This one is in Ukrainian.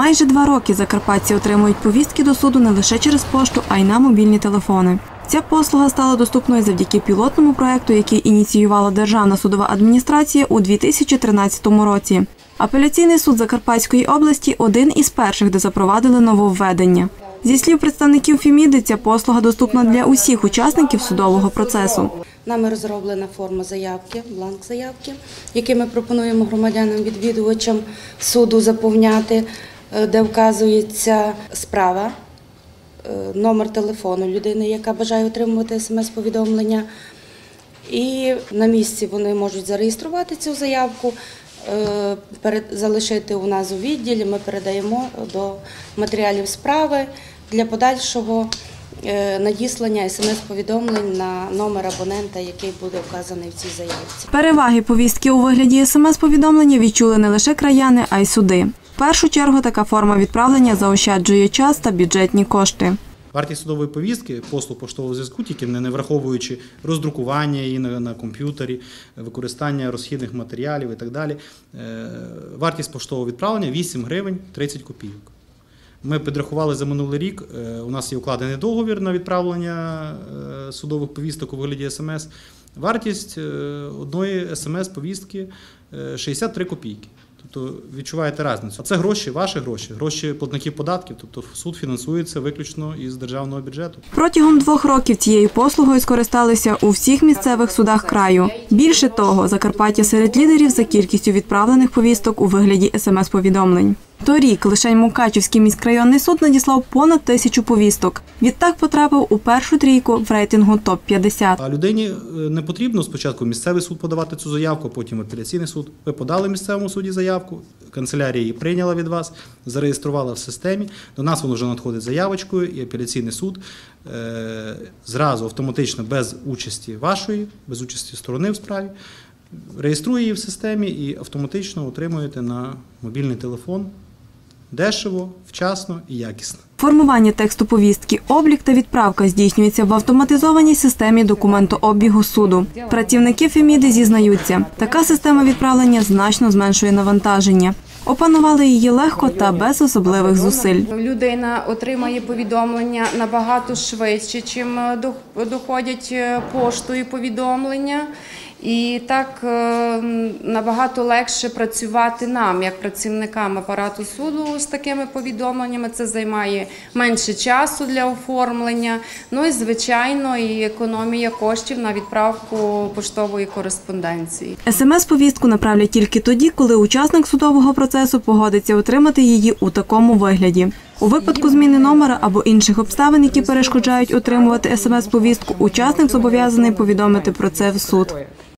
Майже два роки закарпатці отримують повістки до суду не лише через пошту, а й на мобільні телефони. Ця послуга стала доступною завдяки пілотному проекту, який ініціювала Державна судова адміністрація у 2013 році. Апеляційний суд Закарпатської області один із перших, де запровадили нововведення. Зі слів представників Фіміди, ця послуга доступна для усіх учасників судового процесу. Нами розроблена форма заявки, бланк заявки, який ми пропонуємо громадянам-відвідувачам суду заповняти, де вказується справа, е, номер телефону людини, яка бажає отримувати смс-повідомлення. І на місці вони можуть зареєструвати цю заявку, е, залишити у нас у відділі. Ми передаємо до матеріалів справи для подальшого е, надіслання смс-повідомлень на номер абонента, який буде вказаний в цій заявці. Переваги повістки у вигляді смс-повідомлення відчули не лише краяни, а й суди. Першу чергу така форма відправлення заощаджує час та бюджетні кошти. Вартість судової повістки, послуг поштового зв'язку, тільки не враховуючи роздрукування її на, на комп'ютері, використання розхідних матеріалів і так далі. Е, Вартість поштового відправлення 8 гривень 30 копійок. Ми підрахували за минулий рік. е, У нас є укладений договір на відправлення е, судових повісток у вигляді СМС. Вартість одної смс-повістки е, 63 копійки. Тобто відчуваєте різницю. Це гроші, ваші гроші, гроші платників податків. Тобто суд фінансується виключно із державного бюджету. Протягом двох років цією послугою скористалися у всіх місцевих судах краю. Більше того, Закарпаття серед лідерів за кількістю відправлених повісток у вигляді смс-повідомлень. Торік лише Мукачівський міськрайонний суд надіслав понад тисячу повісток. Відтак потрапив у першу трійку в рейтингу топ 50 А людині е, не потрібно спочатку місцевий суд подавати цю заявку, потім апеляційний суд. Ви подали місцевому суді заявку, канцелярія її прийняла від вас, зареєструвала в системі. До нас воно вже надходить заявочкою, і апеляційний суд е, зразу автоматично без участі вашої, без участі сторони в справі. Реєструє її в системі і автоматично отримуєте на мобільний телефон дешево, вчасно і якісно. Формування тексту повістки, облік та відправка здійснюється в автоматизованій системі документообігу суду. Працівники Феміди зізнаються, така система відправлення значно зменшує навантаження. Опанували її легко та без особливих зусиль. Людина отримає повідомлення набагато швидше, чим доходять е, поштою повідомлення. І так е, набагато легше працювати нам, як працівникам апарату суду з такими повідомленнями. Це займає менше часу для оформлення. Ну і звичайно, і економія коштів на відправку поштової кореспонденції. СМС-повістку направлять тільки тоді, коли учасник судового процесу погодиться отримати її у такому вигляді. У випадку зміни номера або інших обставин, які перешкоджають отримувати смс-повістку, учасник зобов'язаний повідомити про це в суд.